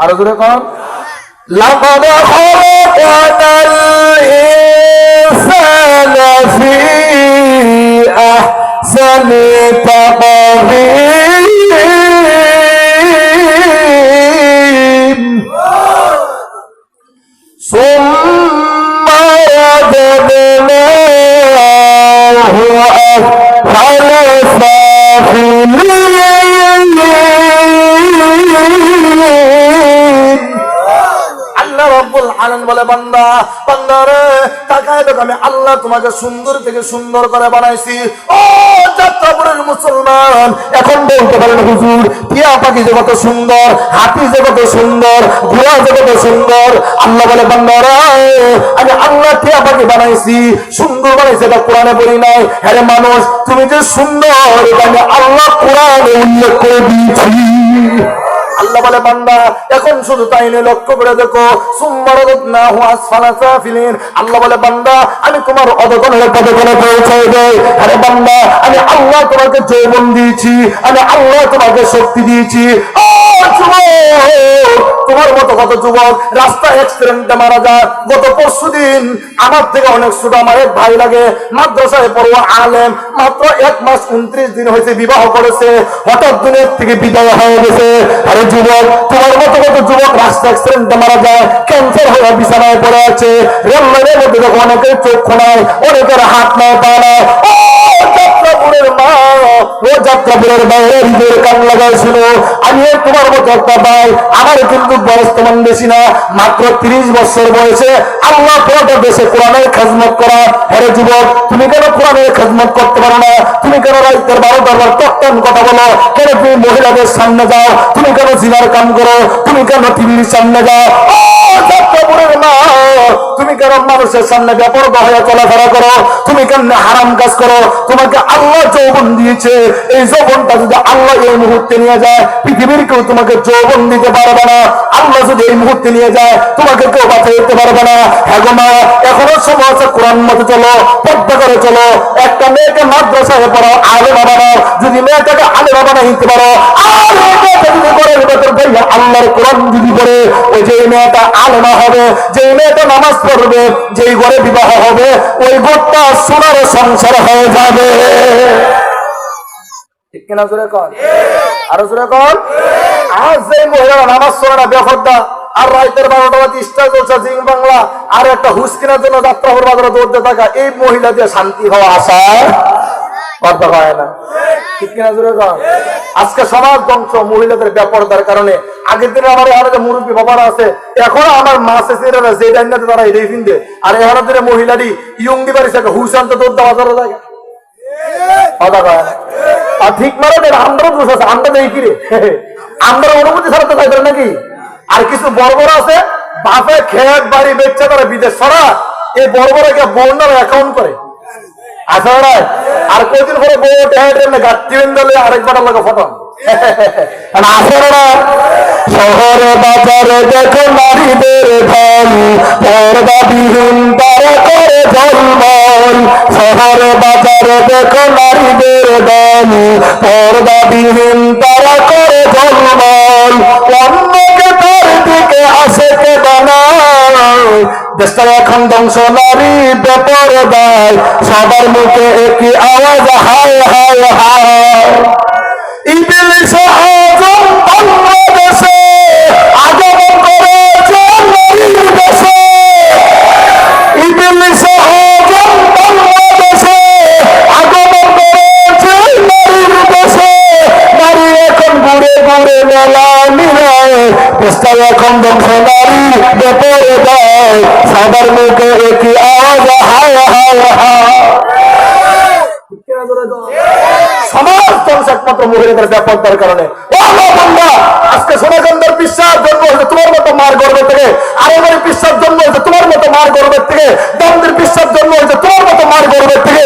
আরো জোরে কন لقد خلقنا الإنسان في أحسن تقويم ثم رددناه أسفل سافلين আলামিন বলে, বান্দা বান্দা রে, তাকায় দেখো, আমি আল্লাহ তোমাকে সুন্দর থেকে সুন্দর করে বানাইছি। ও যাত্রাপুরের মুসলমান, এখন বলতে পারেন, হুজুর, টিয়া পাখি যে কত সুন্দর, হাতি যে কত সুন্দর, ঘোড়া যে কত সুন্দর, আল্লাহ বলে, বান্দা রে, আমি আল্লাহ টিয়া পাখি বানাইছি, সুন্দর বানাইছি, এটা কোরআনে বলি নাই। হ্যাঁ মানুষ, তুমি যে সুন্দর, এটা আমি আল্লাহ কোরআনে উল্লেখ করে দিয়েছি। আল্লাহ বলে, বান্দা, এখন শুধু তাই নয়, লক্ষ্য করে দেখো আল্লাহ বলে, বান্দা, আমি তোমার অদগণের পদে কোনো পৌঁছাই দেই আরে বান্দা, আমি আল্লাহ তোমাকে যৌবন দিয়েছি, আমি আল্লাহ তোমাকে শক্তি দিয়েছি। তোমার মতো কত যুবক রাস্তা অ্যাক্সিডেন্টে মারা যায়। গত পরশু দিন আমার থেকে অনেক ছোট, আমার এক ভাই লাগে, মাদ্রাসায় পড়ুয়া আলেম, মাত্র এক মাস উনত্রিশ দিন হয়েছে বিবাহ করেছে। হঠাৎ দিনের থেকে বিদায় হয়ে গেছে। আরে যুবক, তোমার মতো কত যুবক রাস্তা অ্যাক্সিডেন্টে মারা যায় ক্যান্সার হয়ে বিছানায় পড়ে আছে। রেল লাইনের মধ্যে দেখো অনেকের চোখ নাই, অনেকের হাত নাই, পা মা ও যাত্রাপুরের মায়ের হৃদয়ের কান লাগাইছিল। আমি তোমার মতো একটা ভাই, আমার কিন্তু বয়স তেমন বেশি না, মাত্র তিরিশ বছর বয়সে আল্লাহ পুরোটা দেশে কোরআনের খেজমত করা। হরে যুবক, তুমি কেন কোরআনের খেজমত করতে পারো না? তুমি কেন রাইতের বারোটার টকটান কথা বলো? কেন তুমি মহিলাদের সামনে যাও? তুমি কেন জিনার কাম করো? তুমি কেন টিভির সামনে যাও? ও মা তুমি কেন মানুষের সামনে বেপরদা হয়ে চলাফেরা করো, তুমি কেন হারাম কাজ করো, তোমাকে আল্লাহ যৌবন দিয়েছে। এই যৌবনটা যদি আল্লাহ এই মুহূর্তে নিয়ে যায়, পৃথিবীর কেউ তোমাকে যৌবন দিতে পারবে না। আল্লাহ যদি এই মুহূর্তে নিয়ে যায়, তোমাকে কেউ বাঁচিয়ে দিতে পারবে না। হ্যাঁ মা, এখনও সময় আছে, কোরআন মতো চলো, পদ্মা করে চলো। একটা মেয়েকে মাদ্রাসায় পড়াও, আলেমা বানাও। যদি মেয়েটাকে আলেমা বানাই নিতে পারো আর সংসার হয়ে যাবে। ঠিক কিনা জোরে আরও জোরে আজ যে মহিলারা নামাজ আর রাইতের বারোটা চলছে জিং বাংলা। আর একটা হুস কেনার জন্য বাজারে দৌড়তে থাকা, এই মহিলা দিয়ে শান্তি হওয়া আশা কথা হয় না। ঠিক কিনা জোরে আজকে সমাজ ধ্বংস, মহিলাদের ব্যাপারদার কারণে। আগের দিনে আমার এখানে মুরব্বী বাবারা আছে, এখন আমার মা শেষেরা যে ডাইনাতে তারা এটাই ফিনতে আর দিনে মহিলাটি ইয়ঙ্গি বাড়ি থেকে হুস আনতে দৌড়তে বাজারে থাকে কথা কয় না। আর ঠিক মারা দেন আমরাও দোষ আছে, আমরা আমরা অনুমতি ছাড়াতে চাইবেন নাকি? আর কিছু আছে, বাপে বাড়ি বিদেশ ছড়া এই বড় বড় কে বন্যার অ্যাকাউন্ট করে। আছে না আর কদিন পরে বউ বেন্দলে আরেকবার লাগে ফটো। শহরে বাজারে দেখো নারীদের ধন, পর্দা বিহীন তারা করে জন্মন। শহরে বাজারে দেখো নারীদের ধন, পর্দা বিহীন তারা করে দেশটা এখন ধ্বংস নারী বেপর দেয় সবার মুখে একই আওয়াজ, হায় হায় হায়। ইবলিস আজম বাংলাদেশে আগমন করেছে নারীর দেশে ইবলিস আজম বাংলাদেশে আগমন করেছে নারীর দেশে নারী এখন ঘুরে ঘুরে মেলা মিলায় দেশটা এখন ধ্বংস নারী বেপরে দেয় সবার মুখে একই আওয়াজ, হায় হায় হায়। সমাজ ধ্বংস একমাত্র মহিলাদের ব্যাপারটার কারণে। আজকে সোনাচন্দ্রের বিশ্বাস জন্ম হয়েছে তোমার মতো মার গর্বের থেকে। আরেকবার বিশ্বাস জন্ম হয়েছে তোমার মতো মার গর্বের থেকে। দন্দের বিশ্বাস জন্ম হয়েছে তোমার মতো মার গর্বের থেকে।